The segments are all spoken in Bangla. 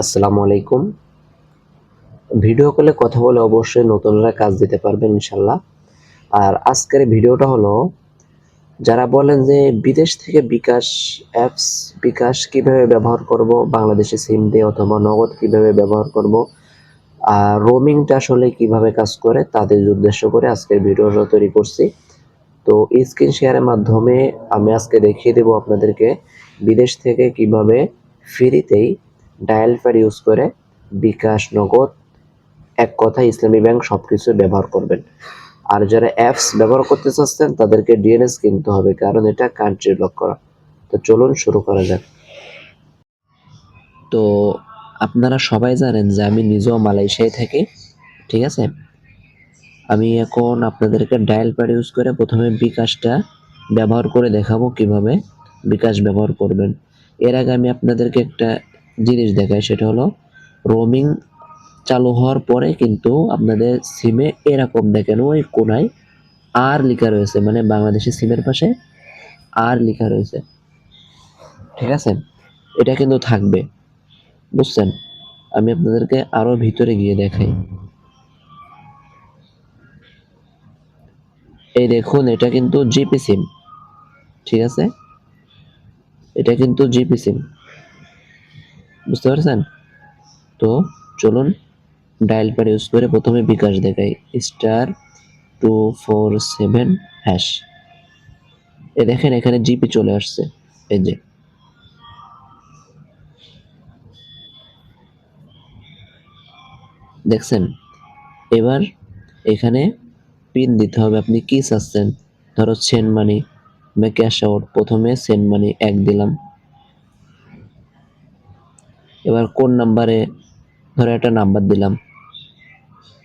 আসসালামু আলাইকুম। ভিডিও কলে কথা বলে অবশ্যই নতুনরা কাজ দিতে পারবেন ইনশাল্লাহ। আর আজকের ভিডিওটা হলো, যারা বলেন যে বিদেশ থেকে বিকাশ অ্যাপস, বিকাশ কীভাবে ব্যবহার করব, বাংলাদেশে সিম দিয়ে অথবা নগদ কীভাবে ব্যবহার করব, আর রোমিংটা আসলে কীভাবে কাজ করে, তাদের উদ্দেশ্য করে আজকের ভিডিওটা তৈরি করছি। তো স্ক্রিন শেয়ারের মাধ্যমে আমি আজকে দেখিয়ে দেব আপনাদেরকে বিদেশ থেকে কীভাবে ফ্রিতেই ডায়াল প্যাড ইউজ করে বিকাশ, নগদ, এক কথা ইসলামী ব্যাংক সব কিছু ব্যবহার করবেন। আর যারা অ্যাপস ব্যবহার করতে চাচ্ছেন, তাদেরকে ডিএনএস কিনতে হবে, কারণ এটা কান্ট্রি লক করা। তো চলুন শুরু করা যাক। তো আপনারা সবাই জানেন যে আমি নিজেও মালয়েশিয়ায় থাকি, ঠিক আছে? আমি এখন আপনাদেরকে ডায়াল প্যাড ইউজ করে প্রথমে বিকাশটা ব্যবহার করে দেখাবো কীভাবে বিকাশ ব্যবহার করবেন। এর আগে আমি আপনাদেরকে একটা জিনিস দেখাই সেটা হলো রোমিং চালু হওয়ার পরে কিন্তু আপনাদের সিমে এরকম দেখেন, ওই কোনায় আর লেখা রয়েছে মানে বাংলাদেশের সিমের পাশে আর লেখা রয়েছে। ঠিক আছে? এটা কিন্তু থাকবে। বুঝছেন? আমি আপনাদেরকে আরও ভিতরে গিয়ে দেখাই। এই দেখুন, এটা কিন্তু জিপি সিম ঠিক আছে? এটা কিন্তু জিপি সিম বুঝতে পারছেন? তো চলুন ডায়াল প্যাড ইউজ করে প্রথমে বিকাশ দেখাই। Star two four seven hash এ দেখেন, এখানে জিপি চলে আসছে। এই যে। দেখছেন? এবার এখানে পিন দিতে হবে। আপনি কি চাচ্ছেন? ধরো সেন মানি বা ক্যাশ আউট প্রথমে সেন মানি এক দিলাম। এবার কোন নাম্বারে ধরো একটা নাম্বার দিলাম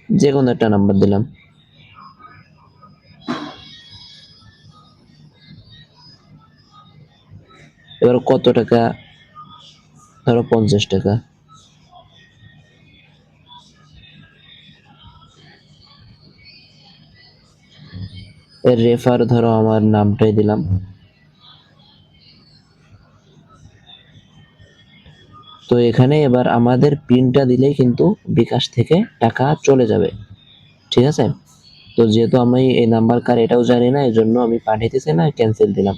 যে কোনো একটা নাম্বার দিলাম। এবার কত টাকা? ধরো পঞ্চাশ টাকা। এর রেফার ধরো আমার নামটাই দিলাম। তো এখানে এবার আমাদের পিনটা দিলেই কিন্তু বিকাশ থেকে টাকা চলে যাবে। ঠিক আছে? তো যেহেতু আমি এই নাম্বার কার এটাও জানি না এই জন্য আমি পাঠাইতেছি না ক্যান্সেল দিলাম।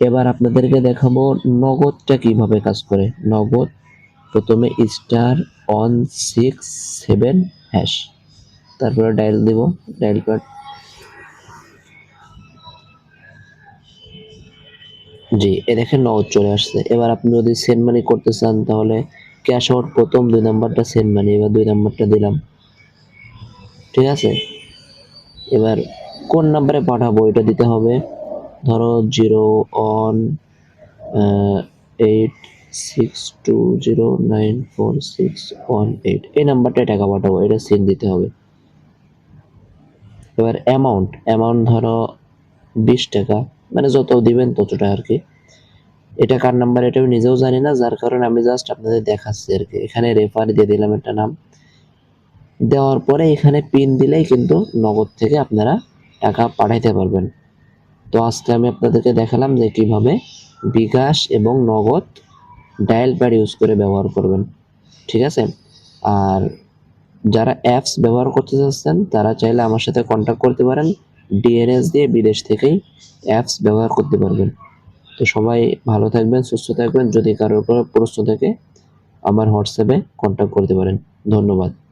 এবার আপনাদেরকে দেখাবো নগদটা কীভাবে কাজ করে। নগদ প্রথমে star one six seven hash তারপরে ডায়াল দিব ডায়াল প্যাড জি, এ দেখেন নগদ চলে আসছে। এবার আপনি যদি সেন্ড মানি করতে চান, তাহলে ক্যাশ আউট প্রথম দুই নাম্বারটা সেন্ড মানি এবার দুই নাম্বারটা দিলাম। ঠিক আছে? এবার কোন নাম্বারে পাঠাবো? এটা দিতে হবে। ধরো zero one eight six two zero nine four six one eight এই নাম্বারটায় টাকা পাঠাবো, এটা সেন্ড দিতে হবে। এবার অ্যামাউন্ট অ্যামাউন্ট ধরো বিশ টাকা। মানে যত দিবেন ততটা আর কি। এটা কার নাম্বার এটা আমি নিজেও জানি না, যার কারণে আমি জাস্ট আপনাদের দেখাচ্ছি আর কি। এখানে রেফার দিয়ে দিলাম একটা নাম। দেওয়ার পরে এখানে পিন দিলেই কিন্তু নগদ থেকে আপনারা টাকা পাঠাইতে পারবেন। তো আজকে আমি আপনাদেরকে দেখালাম যে কীভাবে বিকাশ এবং নগদ ডায়াল প্যাড ইউজ করে ব্যবহার করবেন। ঠিক আছে? আর যারা অ্যাপস ব্যবহার করতে চাচ্ছেন, তারা চাইলে আমার সাথে কন্ট্যাক্ট করতে পারেন। ডিএনএস দিয়ে বিদেশ থেকেই অ্যাপস ব্যবহার করতে পারবেন। তো সবাই ভালো থাকবেন, সুস্থ থাকবেন। যদি কারোর কোনো প্রশ্ন থাকে, আমার হোয়াটসঅ্যাপে কন্ট্যাক্ট করতে পারেন। ধন্যবাদ।